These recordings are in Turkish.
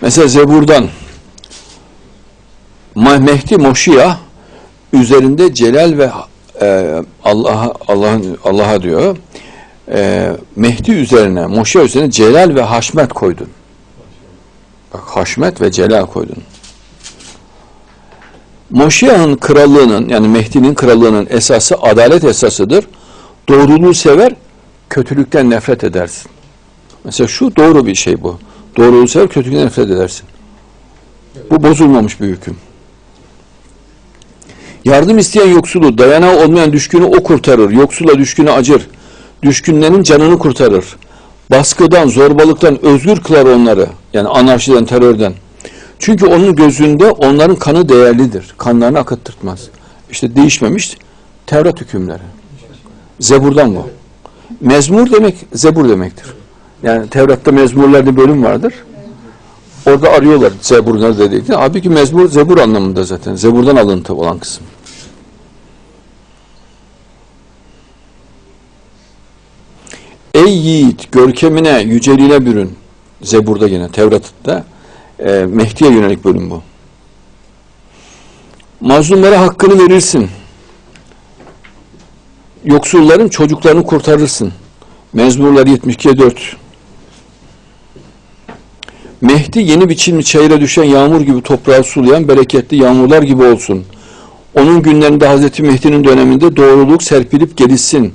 Mesela Zebur'dan Mehdi Moşiyah üzerinde celal ve e, Allah'a Allah'ın Allah'a diyor. E, Mehdi üzerine, Moşiyah üzerine celal ve haşmet koydun. Bak haşmet ve celal koydun. Moşiyah'ın krallığının yani Mehdi'nin krallığının esası adalet esasıdır. Doğruluğu sever, kötülükten nefret edersin. Mesela şu doğru bir şey bu. Doğruluğu sever, kötülükten nefret edersin. Bu bozulmamış bir hüküm. Yardım isteyen yoksulu, dayanağı olmayan düşkünü o kurtarır. Yoksula düşkünü acır. Düşkünlerin canını kurtarır. Baskıdan, zorbalıktan özgür kılar onları. Yani anarşiden, terörden. Çünkü onun gözünde onların kanı değerlidir. Kanlarını akıttırtmaz. İşte değişmemiş Tevrat hükümleri. Zebur'dan bu. Mezmur demek Zebur demektir. Yani Tevrat'ta mezmurlar diye bölüm vardır. Orada arıyorlar Zebur nerede dediğini. Halbuki mezmur Zebur anlamında zaten. Zebur'dan alıntı olan kısım. Ey yiğit görkemine, yüceliğine bürün. Zebur'da yine Tevrat'ta e, Mehdi'ye yönelik bölüm bu. Mazlumlara hakkını verirsin. Yoksulların çocuklarını kurtarırsın. Mezmurlar 72'ye 4. Mehdi yeni biçilmiş çayıra düşen yağmur gibi toprağı sulayan bereketli yağmurlar gibi olsun. Onun günlerinde Hazreti Mehdi'nin döneminde doğruluk serpilip gelişsin.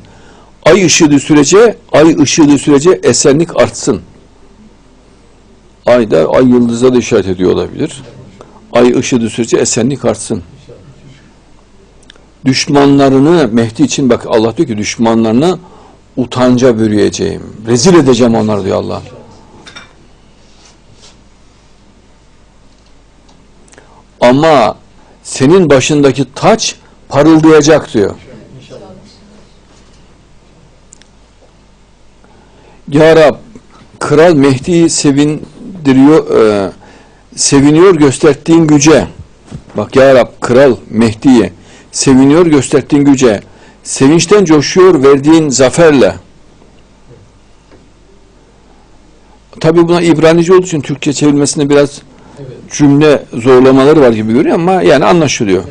Ay ışığı sürece, ay ışığı sürece esenlik artsın. Ay da ay yıldıza da işaret ediyor olabilir. Ay ışığı sürece esenlik artsın. Düşmanlarını Mehdi için bak Allah diyor ki düşmanlarını utanca bürüyeceğim. Rezil edeceğim onları diyor Allah. Ama senin başındaki taç parıldayacak diyor. Ya Rab, Kral Mehdi'yi sevindiriyor, e, seviniyor gösterdiğin güce. Bak Ya Rab, Kral Mehdi'yi seviniyor gösterdiğin güce. Sevinçten coşuyor verdiğin zaferle. Tabi buna İbranice olduğu için Türkçe çevrilmesinde biraz cümle zorlamaları var gibi görüyor ama yani anlaşılıyor.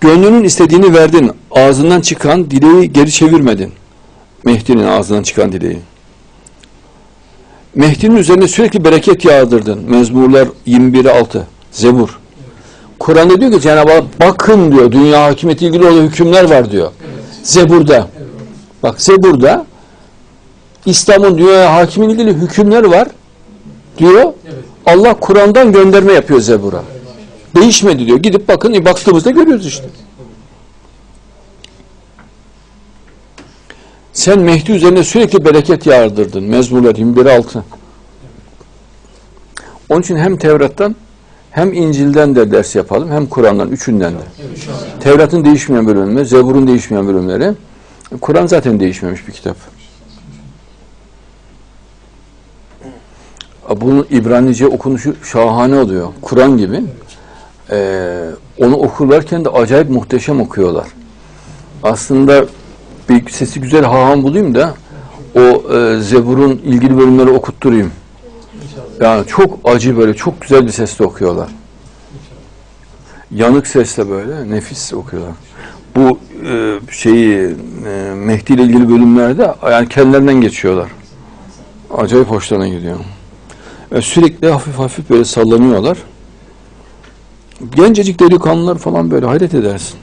Gönlünün istediğini verdin. Ağzından çıkan dileği geri çevirmedin. Mehdi'nin ağzından çıkan dileği. Mehdi'nin üzerine sürekli bereket yağdırdın. Mezmurlar 21'e 6. Zebur. Kur'an'da diyor ki Cenab-ı Hak bakın diyor dünya hakimiyeti ilgili olan hükümler var diyor. Zebur'da. Bak Zebur'da İslam'ın dünyaya hakimiyeti ilgili hükümler var diyor. Allah Kur'an'dan gönderme yapıyor Zebur'a. Değişmedi diyor. Gidip bakın e, baktığımızda görüyoruz işte. Sen Mehdi üzerine sürekli bereket yağdırdın. Mezmurlar 21-6. Onun için hem Tevrat'tan hem İncil'den de ders yapalım hem Kur'an'dan üçünden de. Tevrat'ın değişmeyen bölümleri, Zebur'un değişmeyen bölümleri. Kur'an zaten değişmemiş bir kitap. Bunun İbranice okunuşu şahane oluyor. Kur'an gibi. Ee, onu okurlarken de acayip muhteşem okuyorlar. Aslında bir sesi güzel haham bulayım da o e, Zebur'un ilgili bölümleri okutturayım. Yani çok acı böyle, çok güzel bir sesle okuyorlar. Yanık sesle böyle, nefis okuyorlar. Bu e, şeyi e, Mehdi ile ilgili bölümlerde yani kendilerinden geçiyorlar. Acayip hoşlarına gidiyor. Ve sürekli hafif hafif böyle sallanıyorlar. Gencecik delikanlılar falan böyle hayret edersin.